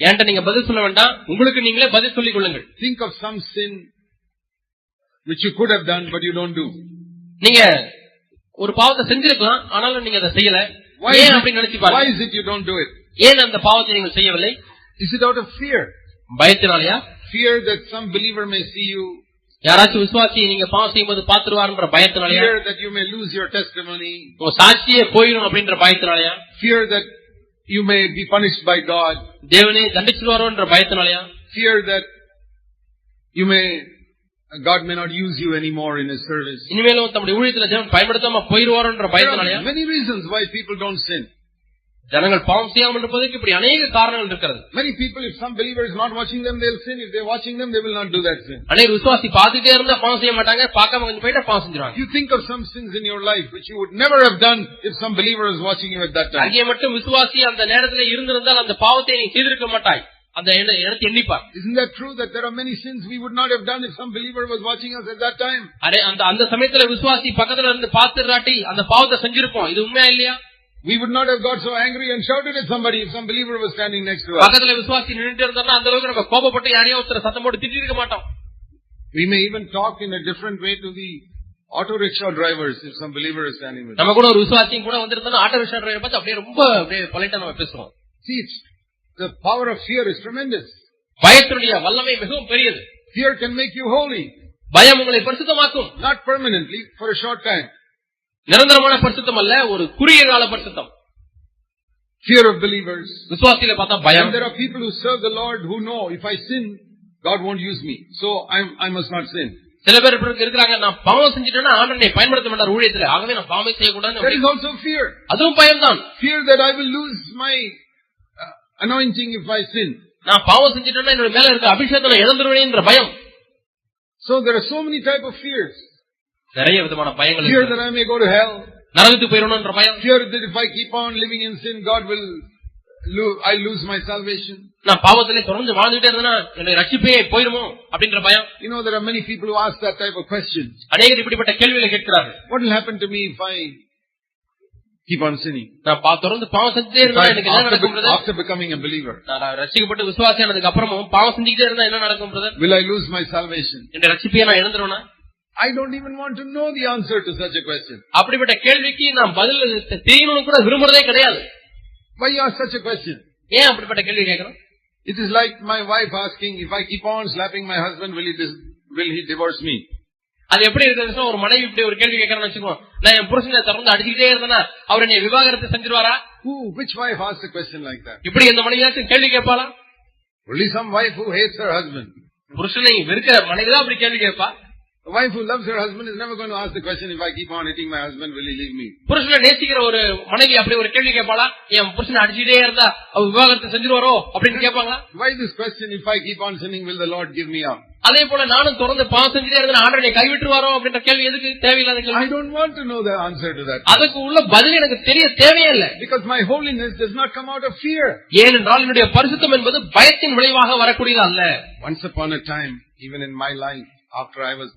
என்கிட்ட நீங்க பதில் சொல்ல வேண்டாம் உங்களுக்கு நீங்களே பதில் சொல்லிக் கொள்ளுங்கள் Think of some sin which you could have done but you don't do. நீங்க ஒரு பாவத்தை செஞ்சிருக்கலாம் ஆனாலும் நீங்க அதை செய்யல ஏன் அப்படி நினைச்சு it, why பாருங்க is it you don't do it? ஏன் அந்த பாவத்தை நீங்கள் செய்யவில்லை Is it out of fear? பயத்தினாலயா Fear that some believer may see you. யாராச்சும் விசுவாசி நீங்க பாவம் செய்யும்போது பாத்துருவாருன்ற பயத்தினாலயா Fear that you may lose your testimony. உங்க சாட்சியே போயிடும் அப்படின்ற பயத்தினாலயா Fear that you may be punished by God. தேவனே தண்டிச்சிருவாரோன்ற பயத்தினாலயா Fear that you may, God may not use you anymore in His service. இனிமேலும் தம்முடைய ஊழியத்துல தேவன் பயன்படுத்தாம போயிருவாரோன்ற There பயத்தினாலயா are many reasons why people don't sin. ஜனங்கள் பாவம் செய்யாமல் இருப்பதற்கு இப்படி அநேக காரணங்கள் இருக்கிறது Many people, if some believer is not watching them, they'll sin. If they're watching them, they will not do that sin. அநேக விசுவாசி பார்த்துட்டே இருந்தா பாவம் செய்ய மாட்டாங்க பார்க்காம கொஞ்சம் போயிட்டா பாவம் செஞ்சிருவாங்க You think of some sins in your life which you would never have done if some believer was watching you at that time. அங்கே மட்டும் விசுவாசி அந்த நேரத்துல இருந்திருந்தால் அந்த பாவத்தை நீ செய்திருக்க மாட்டாய் அந்த இடத்தை எண்ணிப்பார் Isn't that true that there are many sins we would not have done if some believer was watching us at that time? அரே அந்த அந்த சமயத்துல விசுவாசி பக்கத்துல இருந்து பார்த்துறாட்டி அந்த பாவத்தை செஞ்சிருப்போம் இது உண்மையா இல்லையா We would not have got so angry and shouted at somebody if some believer was standing next to us. பக்கத்துல விசுவாசி நின்றுட்டு இருந்தா அந்த அளவுக்கு நம்ம கோபப்பட்டு யாரையோ ஒருத்தர் சத்தம் போட்டு திட்டி இருக்க மாட்டோம் We may even talk in a different way to the auto rickshaw drivers if some believer is standing with us. நம்ம கூட ஒரு விசுவாசியும் கூட வந்திருந்தா ஆட்டோ ரிக்ஷா டிரைவர் பார்த்து அப்படியே ரொம்ப அப்படியே பொலைட்டா நம்ம பேசுவோம் See, it's, the power of fear is tremendous. பயத்தினுடைய வல்லமை மிகவும் பெரியது Fear can make you holy, பயம் உங்களை பரிசுத்தமாக்கும் not permanently, for a short time. நிரந்தரமான பரிசுத்தம் அல்ல ஒரு குறுகிய கால பரிசுத்தம் Fear of believers. விசுவாசியில பார்த்தா பயம் And there are people who serve the Lord who know if I sin, God won't use me. So I'm, I must not sin. சில பேர் இருக்கிறாங்க நான் பாவம் செஞ்சுட்டேன்னா ஆண்டனை என்னை பயன்படுத்த மாட்டார் ஊழியத்துல ஆகவே நான் பாவமே There செய்யக்கூடாது is also fear. அதுவும் பயம்தான் Fear that I will lose my uh, anointing if I sin. நான் பாவம் செஞ்சுட்டேன்னா என்னோட மேல இருக்க அபிஷேகத்தை நான் இழந்துருவேன்ற பயம் So there are so many type of fears. நிறைய விதமான பயங்கள் Fear that I may go to hell. நரகத்துக்கு போயிடணும்ன்ற பயம் Fear that if I keep on living in sin, God will, I lose my salvation. நான் பாவத்திலே தொடர்ந்து வாழ்ந்துட்டே இருந்தேன்னா என்னுடைய ரட்சிப்பே போயிருமோ அப்படின்ற பயம் You know, there are many people who ask that type of question. அநேகர் இப்படிப்பட்ட கேள்விகளை கேட்கிறார்கள் What will happen to me if I keep on sinning? நான் பா- தொடர்ந்து பாவம் செஞ்சுட்டே இருந்தா எனக்கு என்ன நடக்கும் brother? after becoming a believer, நான் ரட்சிக்கப்பட்டு விசுவாசியானதுக்கு அப்புறமும் பாவம் செஞ்சுக்கிட்டே இருந்தா என்ன நடக்கும் brother will I lose my salvation? என் ரட்சிப்பையே நான் இழந்துருவேனா I don't even want to know the answer to such a question. அப்படிப்பட்ட கேள்விக்கு நான் பதில் தெ- தெரியணும்னு கூட விரும்புறதே கிடையாது Why you ask such a question? ஏன் அப்படிப்பட்ட கேள்வி கேட்கிறோம் It is like my wife asking, if I keep on slapping my husband, will he, dis- will he divorce me? அது எப்படி இருக்கிறது ஒரு மனைவி இப்படி ஒரு கேள்வி கேட்கறேன்னு வச்சுக்கோ நான் என் புருஷனை தொடர்ந்து அடிச்சுக்கிட்டே இருந்தேன்னா அவர் என்னை விவாகரத்து செஞ்சிருவாரா Who, which wife asked a question like that? இப்படி எந்த மனைவியாச்சும் கேள்வி கேட்பாளா Only some wife who hates her husband. புருஷனை வெறுக்கிற மனைவிதான் அப்படி கேள்வி கேட்பா A wife who loves her husband is never going to ask the question, if I keep on hitting my husband, will he leave me? புருஷனை நேசிக்கிற ஒரு மனைவி அப்படி ஒரு கேள்வி கேட்பாளா என் புருஷனை அடிச்சுட்டே இருந்தா அவர் விவாகரத்து செஞ்சிருவாரோ அப்படின்னு கேட்பாங்களா Why this question, if I keep on sinning, will the Lord give me up? அதே போல நானும் தொடர்ந்து பாவம் செஞ்சுட்டே இருந்தேன் ஆண்டனை கைவிட்டுருவாரோ அப்படின்ற கேள்வி எதுக்கு தேவையில்லாத I கேள்வி don't want to know the answer to that. அதுக்கு உள்ள பதில் எனக்கு தெரிய தேவையே இல்லை Because my holiness does not come out of fear. ஏனென்றால் என்னுடைய பரிசுத்தம் என்பது பயத்தின் விளைவாக வரக்கூடியது அல்ல Once upon a time, even in my life, after I was born,